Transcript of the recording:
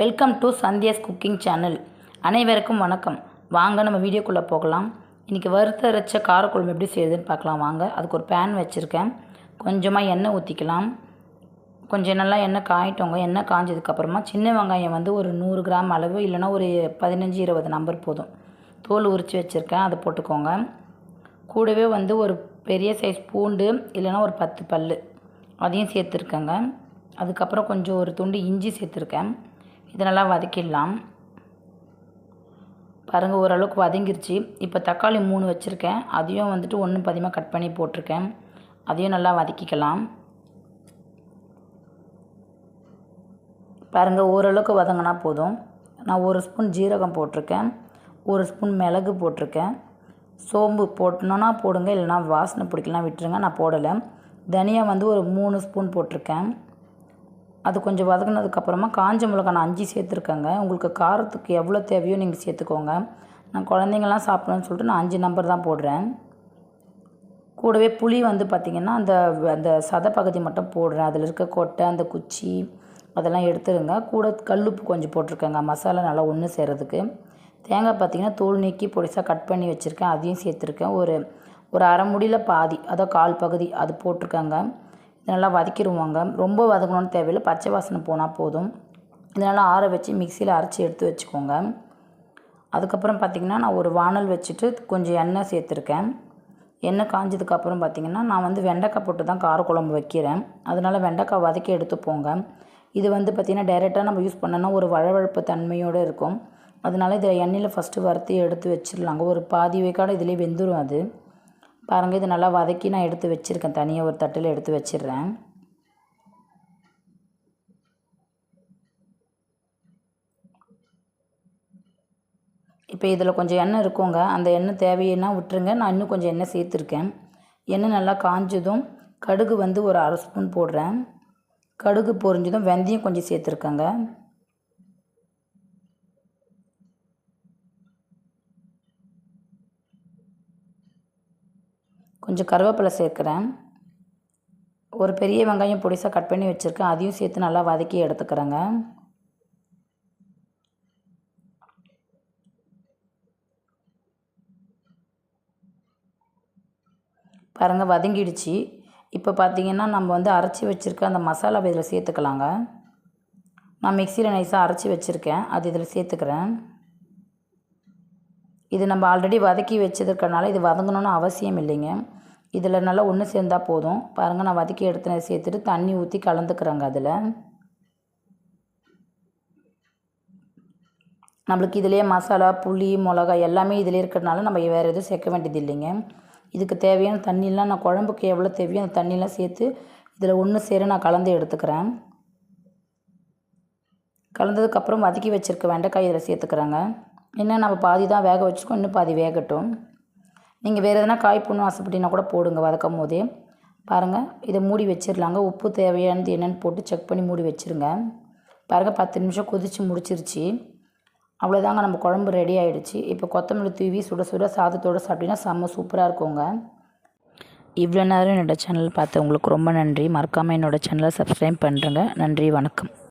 Welcome to Sandhya's cooking channel அனைவருக்கும் வணக்கம். வாங்க நம்ம வீடியோக்குள்ளே போகலாம். இன்றைக்கி வறுத்த அரைச்ச காரக்குழம்பு எப்படி செய்யுதுன்னு பார்க்கலாம். வாங்க அதுக்கு ஒரு பேன் வச்சுருக்கேன். கொஞ்சமாக எண்ணெய் ஊற்றிக்கலாம் கொஞ்சம் நல்லா எண்ணெய் காயிட்டோங்க எண்ணெய் காஞ்சதுக்கப்புறமா சின்ன வெங்காயம் வந்து ஒரு நூறு கிராம் அளவு இல்லைன்னா ஒரு பதினஞ்சு இருபது நம்பர் போதும். தோல் உரித்து வச்சுருக்கேன் அதை போட்டுக்கோங்க. கூடவே வந்து ஒரு பெரிய சைஸ் பூண்டு இல்லைன்னா ஒரு பத்து பல் அதையும் சேர்த்துருக்கேங்க. அதுக்கப்புறம் கொஞ்சம் ஒரு துண்டு இஞ்சி சேர்த்துருக்கேன். இதை நல்லா வதக்கிடலாம். பாருங்கள் ஓரளவுக்கு வதங்கிருச்சு. இப்போ தக்காளி மூணு வச்சுருக்கேன். அதையும் வந்துட்டு ஒன்று பதிமாக கட் பண்ணி போட்டிருக்கேன். அதையும் நல்லா வதக்கிக்கலாம். பாருங்கள் ஓரளவுக்கு வதங்கினா போதும். நான் ஒரு ஸ்பூன் ஜீரகம் போட்டிருக்கேன். ஒரு ஸ்பூன் மிளகு போட்டிருக்கேன். சோம்பு போட்டணுன்னா போடுங்க இல்லைனா வாசனை பிடிக்கலாம் விட்டுருங்க. நான் போடலை. தனியாக வந்து ஒரு மூணு ஸ்பூன் போட்டிருக்கேன். அது கொஞ்சம் வதங்கினதுக்கப்புறமா காஞ்ச மிளகா நான் அஞ்சு சேர்த்துருக்கேங்க. உங்களுக்கு காரத்துக்கு எவ்வளோ தேவையோ நீங்கள் சேர்த்துக்கோங்க. நான் குழந்தைங்களாம் சாப்பிட்ணுன்னு சொல்லிட்டு நான் அஞ்சு நம்பர் தான் போடுறேன். கூடவே புளி வந்து பார்த்திங்கன்னா அந்த அந்த சதை பகுதி மட்டும் போடுறேன். அதில் இருக்க கொட்டை அந்த குச்சி அதெல்லாம் எடுத்துருங்க. கூட கல்லுப்பு கொஞ்சம் போட்டிருக்கேங்க. மசாலா நல்லா ஒன்று சேர்கிறதுக்கு தேங்காய் பார்த்திங்கன்னா தோல் நீக்கி பொடிசாக கட் பண்ணி வச்சுருக்கேன். அதையும் சேர்த்துருக்கேன். ஒரு ஒரு அரை முடியில் பாதி அதான் கால் பகுதி அது போட்டிருக்கேங்க. நல்லா வதக்கிடுவாங்க ரொம்ப வதக்கணும்னு தேவையில்லை. பச்சை வாசனை போனால் போதும். இதனால் ஆற வச்சு மிக்சியில் அரைச்சி எடுத்து வச்சுக்கோங்க. அதுக்கப்புறம் பார்த்திங்கன்னா நான் ஒரு வானல் வச்சுட்டு கொஞ்சம் எண்ணெய் சேர்த்துருக்கேன். எண்ணெய் காஞ்சதுக்கப்புறம் பார்த்திங்கன்னா நான் வந்து வெண்டைக்காய் போட்டு தான் காரக்குழம்பு வைக்கிறேன். அதனால் வெண்டைக்காய் வதக்கி எடுத்துப்போங்க இது வந்து பார்த்திங்கன்னா டைரெக்டாக நம்ம யூஸ் பண்ணோன்னா ஒரு வழவழப்பு தன்மையோடு இருக்கும். அதனால இதில் எண்ணெயில் ஃபஸ்ட்டு வறுத்து எடுத்து வச்சிடலாங்க. ஒரு பாதி வைக்காடு இதிலே வெந்துடும் அது. பாருங்கள் இது நல்லா வதக்கி நான் எடுத்து வச்சுருக்கேன். தனியாக ஒரு தட்டில் எடுத்து வச்சிடுறேன். இப்போ இதில் கொஞ்சம் எண்ணெய் இருக்குங்க. அந்த எண்ணெய் தேவையினா விட்டுருங்க. நான் இன்னும் கொஞ்சம் எண்ணெய் சேர்த்துருக்கேன். எண்ணெய் நல்லா காஞ்சதும் கடுகு வந்து ஒரு அரை ஸ்பூன் போடுறேன். கடுகு பொரிஞ்சதும் வெந்தயம் கொஞ்சம் சேர்த்துருக்கேங்க. கொஞ்சம் கருவேப்பிலை சேர்க்குறேன். ஒரு பெரிய வெங்காயம் பொடிசாக கட் பண்ணி வச்சுருக்கேன். அதையும் சேர்த்து நல்லா வதக்கி எடுத்துக்கிறேங்க. பாருங்கள் வதங்கிடுச்சு. இப்போ பார்த்திங்கன்னா நம்ம வந்து அரைச்சி வச்சுருக்க அந்த மசாலாவை இதில் சேர்த்துக்கலாங்க. நான் மிக்சியில் நைஸாக அரைச்சி வச்சுருக்கேன். அது இதில் சேர்த்துக்கிறேன். இது நம்ம ஆல்ரெடி வதக்கி வச்சதுக்கனால இது வதங்கணும்னு அவசியம் இல்லைங்க. இதில் நல்லா ஒன்று சேர்ந்தால் போதும். பாருங்கள் நான் வதக்கி எடுத்து சேர்த்துட்டு தண்ணி ஊற்றி கலந்துக்கிறேங்க அதில். நம்மளுக்கு இதிலே மசாலா புளி மிளகா எல்லாமே இதிலே இருக்கிறதுனால நம்ம வேறு எதுவும் சேர்க்க வேண்டியது இல்லைங்க. இதுக்கு தேவையான தண்ணிலாம் நான் குழம்புக்கு எவ்வளோ தேவையோ அந்த தண்ணியெலாம் சேர்த்து இதில் ஒன்று சேர நான் கலந்து எடுத்துக்கிறேன். கலந்ததுக்கப்புறம் வதக்கி வச்சுருக்க வெண்டைக்காய் இதில் சேர்த்துக்கிறேங்க. இன்னும் நம்ம பாதி தான் வேக வச்சுருக்கோம் இன்னும் பாதி வேகட்டும். நீங்கள் வேறு எதனா காய் போடணும் ஆசைப்பட்டீங்கன்னா கூட போடுங்க வதக்கும் போதே. பாருங்கள் இதை மூடி வச்சிடலாங்க. உப்பு தேவையானது என்னென்னு போட்டு செக் பண்ணி மூடி வச்சுருங்க. பாருங்கள் பத்து நிமிஷம் கொதித்து முடிச்சிருச்சு. அவ்வளோதாங்க நம்ம குழம்பு ரெடி ஆகிடுச்சு இப்போ கொத்தமல்லி தூவி சுட சுட சாதத்தோடு சாப்பிட்டீங்கன்னா செம்ம சூப்பராக இருக்குங்க. இவ்வளோ நேரம் என்னோடய சேனல் பார்த்து உங்களுக்கு ரொம்ப நன்றி. மறக்காமல் என்னோடய சேனலை சப்ஸ்கிரைப் பண்ணுறேங்க நன்றி வணக்கம்.